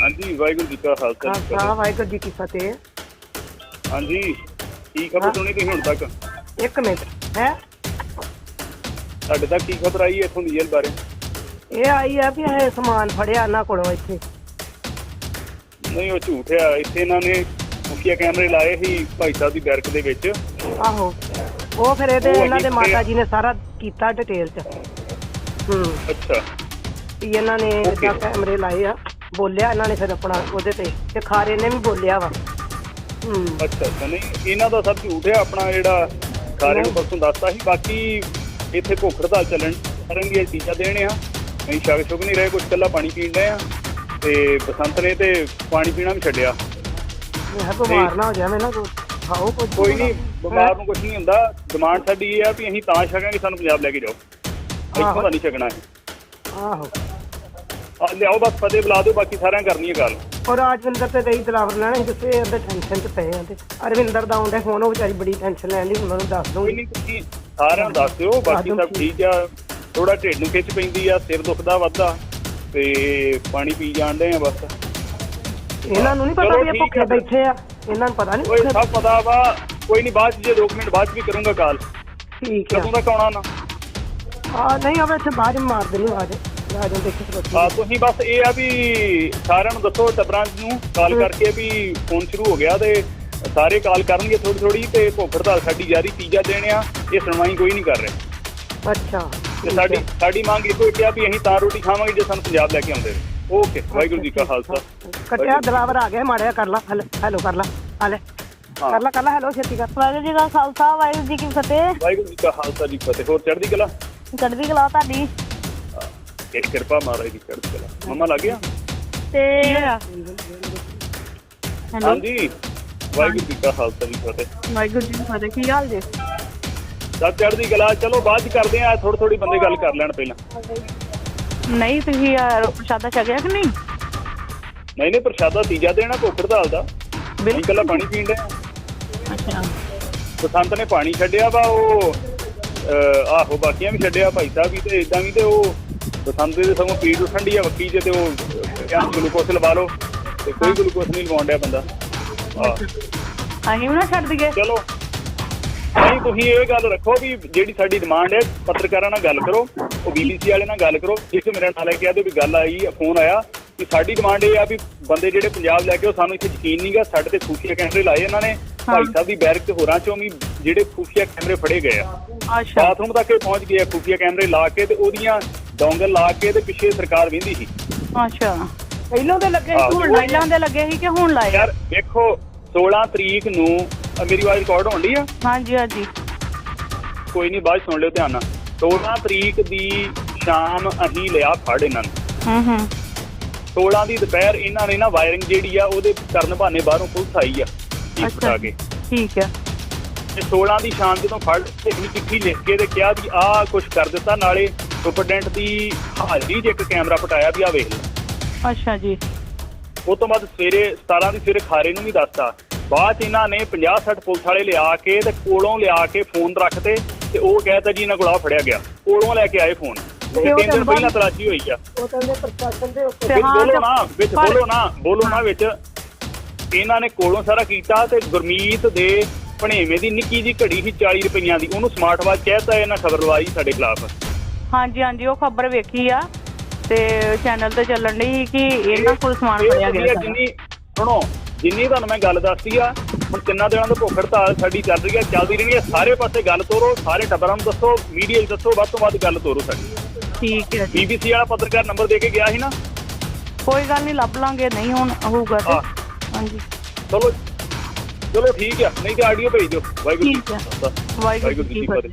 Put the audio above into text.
ਹਾਂਜੀ ਵਾਹਿਗੁਰੂ ਜੀ ਕਾ ਖਾਲਸਾ ਜੀ ਕੀ ਖਾਲਸਾ ਵਾਹਿਗੁਰੂ ਜੀ ਕੀ ਫਤਿਹ। ਫਤਿਹ। ਹਾਂਜੀ ਕੀ ਖਬਰ ਸੁਣੀ ਤੁਸੀਂ ਹੁਣ ਤੱਕ? ਇੱਕ ਮਿੰਟ ਹੈ? ਤੁਹਾਡੇ ਤੱਕ ਕੀ ਖਬਰ ਆਈ ਹੈ ਇਥੋਂ ਦੀ ਜੇਲ੍ਹ ਬਾਰੇ? ਇਹ ਆਈ ਆ ਵੀ ਇਹ ਸਮਾਨ ਫੜਿਆ ਇਹਨਾਂ ਕੋਲੋਂ ਇੱਥੇ। ਨਹੀਂ ਉਹ ਝੂਠ ਆ। ਇੱਥੇ ਇਹਨਾਂ ਨੇ ਮੁਖੀਆ ਕੈਮਰੇ ਲਾਏ ਸੀ ਭਾਈ ਸਾਹਿਬ ਦੀ ਬੈਰਕ ਦੇ ਵਿੱਚ। ਆਹੋ। ਉਹ ਫਿਰ ਇਹਦੇ ਉਹ ਇਹਨਾਂ ਦੇ ਅਸੀਂ ਮਾਤਾ ਜੀ ਨੇ ਸਾਰਾ ਕੀਤਾ ਡਿਟੇਲ ਚ। ਹੂੰ। ਅੱਛਾ। ਵੀ ਇਹਨਾਂ ਨੇ ਜਿੱਦਾਂ ਕੈਮਰੇ ਲਾਏ ਆ। ਬੋਲਿਆ ਇਹਨਾਂ ਨੇ ਫਿਰ ਆਪਣਾ ਉਹਦੇ ਤੇ ਤੇ ਖਾਰੇ ਨੇ ਵੀ ਬੋਲਿਆ ਵਾ। ਹੂੰ। ਅੱਛਾ ਅੱਛਾ ਨਹੀਂ ਇਹਨਾਂ ਦਾ ਸਭ ਝੂਠ ਹੈ ਆਪਣਾ ਜਿਹੜਾ ਸਾਰਿਆਂ ਨੂੰ ਪਰਸੋਂ ਦੱਸਤਾ ਸੀ। ਬਾਕੀ ਇੱਥੇ ਭੁੱਖ ਹੜਤਾਲ ਚੱਲਣ ਕਰਨਗੇ ਟੀਚਾ ਦੇਣੇ ਆ। ਨਹੀਂ ਸ਼ੱਕ ਸ਼ੁਕ ਨਹੀਂ ਰਹੇ ਕੁਝ ਕੱਲਾ ਪਾਣੀ ਪੀਣ ਰਹੇ ਆ। ਤੇ ਬਸੰਤ ਨੇ ਤੇ ਪਾਣੀ ਪੀਣਾ ਵੀ ਛੱਡਿਆ। ਮੈਂ ਬਿਮਾਰ ਨਾ ਹੋ ਜਾਵੇਂ ਨਾ ਖਾਓ ਕੁਝ ਕੋਈ ਨਹੀਂ ਬਿਮਾਰ ਨੂੰ ਕੁਝ ਨਹੀਂ ਹੁੰਦਾ। ਡਿਮਾਂਡ ਸਾਡੀ ਇਹ ਆ ਵੀ ਅਸੀਂ ਤਾਂ ਛਕਾਂਗੇ ਸਾਨੂੰ ਪੰਜਾਬ ਲੈ ਕੇ ਜਾਓ। ਇੱਥੋਂ ਦਾ ਨਹੀਂ ਛਕਣਾ ਹੈ ਆਹੋ। ਆ ਲਿਆਓ ਬਸ ਫਤਿਹ ਬੁਲਾ ਦਿਓ ਬਾਕੀ ਸਾਰਿਆਂ ਕਰਨੀ ਹੈ ਗੱਲ। ਔਰ ਰਾਜਵਿੰਦਰ ਤੇ ਗਈ ਦਲਾਵਰ ਲੈਣੇ ਜਿੱਥੇ ਉਹਦੇ ਟੈਨਸ਼ਨ ਚ ਪਏ ਆ ਤੇ ਅਰਵਿੰਦਰ ਦਾ ਆਉਂਦਾ ਫੋਨ ਉਹ ਵਿਚਾਰੀ ਬੜੀ ਟੈਨਸ਼ਨ ਲੈਣ ਦੀ ਉਹਨਾਂ ਨੂੰ ਦੱਸ ਕੋਈ ਦੂੰਗੀ ਨਹੀਂ ਤੁਸੀਂ ਸਾਰਿਆਂ ਦੱਸ ਦਿਓ ਬਾਕੀ ਸਭ ਠੀਕ ਆ। ਥੋੜਾ ਢਿੱਡ ਨੂੰ ਖਿੱਚ ਪੈਂਦੀ ਆ ਸਿਰ ਦੁਖਦਾ ਵੱਧਦਾ ਤੇ ਪਾਣੀ ਪੀ ਜਾਂਦੇ ਆ ਬਸ। ਇਹਨਾਂ ਨੂੰ ਨਹੀਂ ਪਤਾ ਵੀ ਇਹ ਭੁੱਖੇ। ਬੈਠੇ ਆ ਇਹਨਾਂ ਨੂੰ ਪਤਾ ਨਹੀਂ ਓਏ ਸਭ ਪਤਾ ਵਾ ਕੋਈ ਨਹੀਂ ਬਾਅਦ ਜੇ 2 ਮਿੰਟ ਬਾਅਦ ਵੀ ਕਰੂੰਗਾ ਕਾਲ ਠੀਕ ਆ। ਕਦੋਂ ਤੱਕ ਆਉਣਾ ਨਾ? ਆ ਨਹੀਂ ਆਵੇ ਇੱਥੇ ਹੀ ਮਾਰ ਦੇਣੀ ਆਵਾਜ਼ ਆ ਤੁਸੀਂ ਬਸ ਇਹ ਆ ਵੀ ਸਾਰਿਆਂ ਨੂੰ ਦੱਸੋ ਟੱਬਰਾਂ ਨੂੰ ਕਾਲ ਕਰਕੇ ਵੀ ਫੋਨ ਸ਼ੁਰੂ ਹੋ ਗਿਆ ਤੇ ਸਾਰੇ ਕਾਲ ਕਰਨਗੇ ਥੋੜੀ ਥੋੜੀ ਤੇ ਭੁੱਖ ਹੜਤਾਲ ਸਾਡੀ ਜਾਰੀ ਤੀਜਾ ਦੇਣ ਆ ਇਹ ਸੁਣਵਾਈ ਕੋਈ ਨਹੀਂ ਕਰ ਰਿਹਾ। ਅੱਛਾ ਤੇ ਸਾਡੀ ਸਾਡੀ ਮੰਗ ਇਹੋ ਹੀ ਆ ਵੀ ਅਸੀਂ ਤਾਂ ਰੋਟੀ ਖਾਵਾਂਗੇ ਜੇ ਸਾਨੂੰ ਪੰਜਾਬ ਲੈ ਕੇ ਆਉਂਦੇ। ਨੇ ਓਕੇ ਵਾਹਿਗੁਰੂ ਜੀ ਕਾ ਖਾਲਸਾ। ਕੱਟਿਆ ਦਲਾਵਰ ਆ ਗਿਆ ਮਾੜਿਆ ਕਰ ਲਾ ਹੈਲੋ ਕਰ ਲਾ ਆ ਲੈ ਹਾਂ। ਕਰ ਲਾ ਕਰ ਲਾ ਹੈਲੋ ਛੇਤੀ ਕਰ। ਵਾਹਿਗੁਰੂ ਜੀ ਦਾ ਖਾਲਸਾ ਵਾਹਿਗੁਰੂ ਜੀ ਕੀ ਫਤਿਹ। ਵਾਹਿਗੁਰੂ ਜੀ ਕਾ ਖਾਲਸਾ ਜੀ ਫਤਿਹ ਹੋਰ ਚੜ੍ਹਦੀ ਕਲਾ? ਚੜ੍ਹਦੀ ਕਲਾ ਤੁਹਾਡੀ। ਕਿ ਕਿਰਪਾ ਮਹਾਰਾਜ ਦੀ ਚੜ੍ਹਦੀ ਕਲਾ। ਮਮਾ ਲੱਗ ਗਿਆ? ਤੇ ਹੈਲੋ ਹਾਂਜੀ। ਵਾਹਿਗੁਰੂ ਜੀ ਕਾ ਖਾਲਸਾ ਜੀ ਫਤਿਹ। ਵਾਹਿਗੁਰੂ ਜੀ ਦੀ ਫਤਿਹ। ਕੀ ਹਾਲ ਜੀ? ਸਭ ਚੜ੍ਹਦੀ ਕਲਾ ਚਲੋ ਬਾਅਦ ਚ ਕਰਦੇ ਆ ਥੋੜੀ ਥੋੜੀ ਬੰਦੇ ਗੱਲ ਕਰ ਲੈਣ ਪਹਿਲਾਂ। ਨਹੀਂ ਤੁਸੀਂ ਅਹ, ਪ੍ਰਸ਼ਾਦਾ ਛਕਿਆ ਕਿ ਨਹੀਂ? ਨਹੀਂ ਨਹੀਂ ਪ੍ਰਸ਼ਾਦਾ ਤੀਜਾ ਦੇਣਾ ਭੁੱਖ ਹੜਤਾਲ ਦਾ। ਅਸੀਂ ਕੱਲਾ ਪਾਣੀ ਪੀਣ ਦੇ ਅੱਛਾ। ਬਸੰਤ ਨੇ ਪਾਣੀ ਛੱਡਿਆ ਵਾ ਉਹ ਆਹੋ ਬਾਕੀਆਂ ਵੀ ਛੱਡਿਆ ਭਾਈ ਸਾਹਿਬ ਵੀ ਤੇ ਇਦਾਂ ਵੀ ਤੇ ਉਹ ਬਸੰਤ ਦੇ ਸਗੋਂ ਪੀੜ ਦੀ ਆ ਵੱਕੀ ਚ ਤੇ ਉਹ ਜਾਂ ਗਲੂਕੋਸ ਲਵਾ ਲਓ ਤੇ ਕੋਈ ਗਲੂਕੋਸ ਨਹੀਂ ਲਵਾਉਣ ਡਿਆ ਬੰਦਾ। ਅਸੀਂ ਵੀ ਨਾ ਛੱਡ ਦਈਏ। ਚਲੋ। ਨਹੀਂ ਤੁਸੀਂ ਇਹ ਗੱਲ ਰੱਖੋ ਵੀ ਜਿਹੜੀ ਸਾਡੀ ਡਿਮਾਂਡ ਹੈ ਪੱਤਰਕਾਰਾਂ ਨਾਲ ਗੱਲ ਕਰੋ ਉਹ ਬੀਬੀਸੀ ਵਾਲੇ ਨਾਲ ਗੱਲ ਕਰੋ। ਇੱਕ ਮੇਰੇ ਨਾਲ ਲੈ ਕੇ ਆਦੇ ਵੀ ਗੱਲ ਆਈ ਫੋਨ ਆਇਆ ਕਿ ਸਾਡੀ ਡਿਮਾਂਡ ਇਹ ਆ ਵੀ ਬੰਦੇ ਜਿਹੜੇ ਪੰਜਾਬ ਲੈ ਕੇ ਉਹ ਸਾਨੂੰ ਇੱਥੇ ਯਕੀਨ ਨਹੀਂਗਾ ਸਾਡੇ ਤੇ ਖੂਫੀਆ ਕੈਮਰੇ ਲਾਏ ਇਹਨਾਂ ਨੇ। ਭਾਈ ਸਾਹਿਬ ਦੀ ਬੈਰਕ ਤੇ ਹੋਰਾਂ ਚੋਂ ਵੀ ਜਿਹੜੇ ਖੂਫੀਆ ਕੈਮਰੇ ਫੜੇ ਗਏ ਆ। ਅੱਛਾ। ਬਾਥਰੂਮ ਤੱਕ ਇਹ ਪਹੁੰਚ ਗਏ ਖੂਫੀਆ ਕੈਮਰੇ ਲਾ ਕੇ ਤੇ ਉਹਦੀਆਂ ਡੋਂਗਲ ਲਾ ਕੇ ਤੇ ਪਿੱਛੇ ਸਰਕਾਰ ਵਿੰਦੀ ਸੀ। ਅੱਛਾ। ਪਹਿਲੋਂ ਤੇ ਲੱਗੇ ਆਹੋ। ਹੁਣ ਪਹਿਲਾਂ ਦੇ ਲੱਗੇ ਸੀ ਕਿ ਹੁਣ ਲਾਏ? ਯਾਰ ਵੇਖੋ 16 ਤਰੀਕ ਨੂੰ ਮੇਰੀ ਆਵਾਜ਼ ਰਿਕਾਰਡ ਹੋਣ ਡਈ ਆ? ਹਾਂਜੀ ਹਾਂਜੀ। ਕੋਈ ਨਹੀਂ ਬਾਅਦ 'ਚ ਸੁਣ ਲਿਓ ਧਿਆਨ ਨਾਲ। 16 ਤਰੀਕ ਦੀ ਸ਼ਾਮ ਅਸੀਂ ਲਿਆ ਫੜ ਇਹਨਾਂ ਨੂੰ। ਹੂੰ ਹੂੰ। 16 ਦੀ ਦੁਪਹਿਰ ਇਹਨਾਂ ਨੇ ਨਾ ਵਾਇਰਿੰਗ ਜਿਹੜੀ ਆ ਉਹਦੇ ਕਰਨ ਬਹਾਨੇ ਬਾਹਰੋਂ ਪੁਲਿਸ ਆਈ ਆ ਚੀਫ ਅੱਛਾ ਕੇ। ਠੀਕ ਹੈ ਤੇ 16 ਦੀ ਸ਼ਾਮ ਜਦੋਂ ਫੜ ਤੇ ਇੱਕ ਚਿੱਠੀ ਲਿਖ ਕੇ ਤੇ ਕਿਹਾ ਵੀ ਆਹ ਕੁਝ ਕਰ ਦਿੱਤਾ ਨਾਲੇ ਸੁਪਰਡੈਂਟ ਦੀ ਹਾਜ਼ਰੀ 'ਚ ਇੱਕ ਕੈਮਰਾ ਪਟਾਇਆ ਵੀ ਆ ਵੇਖ ਲਓ। ਅੱਛਾ ਜੀ। ਉਹ ਤੋਂ ਬਾਅਦ ਸਵੇਰੇ 17 ਦੀ ਸਵੇਰੇ ਖਾਰੇ ਨੂੰ ਵੀ ਦੱਸਤਾ। ਬਾਅਦ 'ਚ ਇਹਨਾਂ ਨੇ 50 60 ਪੁਲਿਸ ਵਾਲੇ ਲਿਆ ਕੇ ਤੇ ਕੋਲੋਂ ਲਿਆ ਕੇ ਫੋਨ ਰੱਖਤੇ ਤੇ ਉਹ ਕਹਿਤਾ ਜੀ ਇਹਨਾਂ ਕੋਲ ਆ ਫੜਿਆ ਗਿਆ। ਕੋਲੋਂ ਲੈ ਕੇ ਆਏ ਫੋਨ। ਤੇ ਤਿੰਨ ਦਿਨ ਪਹਿਲਾਂ ਤਲਾਸ਼ੀ ਹੋਈ ਆ। ਉਹ ਕਹਿੰਦੇ ਪ੍ਰਸ਼ਾਸਨ ਦੇ ਉੱਤੇ ਬੋਲੋ ਨਾ ਵਿੱਚ ਪਰ- ਬੋਲੋ ਨਾ ਬੋਲੋ ਨਾ ਵਿੱਚ। ਇਹਨਾਂ ਨੇ ਕੋਲੋਂ ਸਾਰਾ ਕੀਤਾ ਤੇ ਗੁਰਮੀਤ ਦੇ ਭਣੇਵੇਂ ਦੀ ਨਿੱਕੀ ਜੀ ਘੜੀ ਸੀ 40 ਰੁਪਈਆਂ ਦੀ। ਉਹਨੂੰ ਸਮਾਰਟ ਵਾਚ ਕਹਿਤਾ ਇਹਨਾਂ ਖਬਰ ਲਵਾਈ ਸਾਡੇ ਖਿਲਾਫ। ਹਾਂਜੀ ਹਾਂਜੀ ਉਹ ਖਬਰ ਵੇਖੀ ਆ ਤੇ ਚੈਨਲ ਤੇ ਚੱਲਣ ਸੀ ਕਿ ਇਹਨਾਂ ਕੋਲ ਸਮਾਨ ਫੜਿਆ ਗਿਆ। ਜਿੰਨੀ ਸੁਣੋ ਜਿੰਨੀ ਤੁਹਾਨੂੰ ਮੈਂ ਗੱਲ ਦੱਸਦੀ ਆ ਹੁਣ ਤਿੰਨਾਂ ਦਿਨਾਂ ਤੋਂ ਭੁੱਖ ਹੜਤਾਲ ਸਾਡੀ ਚੱਲ ਰਹੀ ਆ ਚੱਲਦੀ ਰਹਿਣੀ ਆ। ਸਾਰੇ ਪਾਸੇ ਗੱਲ ਤੋਰੋ ਸਾਰੇ ਟੱਬਰਾਂ ਨੂੰ ਦੱਸੋ ਮੀਡੀਆ 'ਚ ਦੱਸੋ ਵੱਧ ਤੋਂ ਵੱਧ ਗੱਲ ਤੋਰੋ ਸਾਡੀ। ਠੀਕ ਹੈ ਜੀ। ਬੀਬੀਸੀ ਵਾਲਾ ਪੱਤਰਕਾਰ ਨੰਬਰ ਦੇ ਕੇ ਗਿਆ ਸੀ ਨਾ? ਕੋਈ ਗੱਲ ਨਹੀਂ ਲੱਭ ਲਾਂਗੇ ਨਹੀਂ ਹੁਣ ਹੋਊਗਾ ਤੇ। ਹਾਂ। ਹਾਂਜੀ। ਚਲੋ ਚਲੋ ਠੀਕ ਆ ਨਹੀਂ ਤੇ ਆਡੀਓ ਭੇਜ ਦਿਓ। ਵਾਹਿਗੁਰੂ ਜੀ ਵਾਹਿਗੁਰੂ ਜੀ ਕੀ ਫਤਿਹ।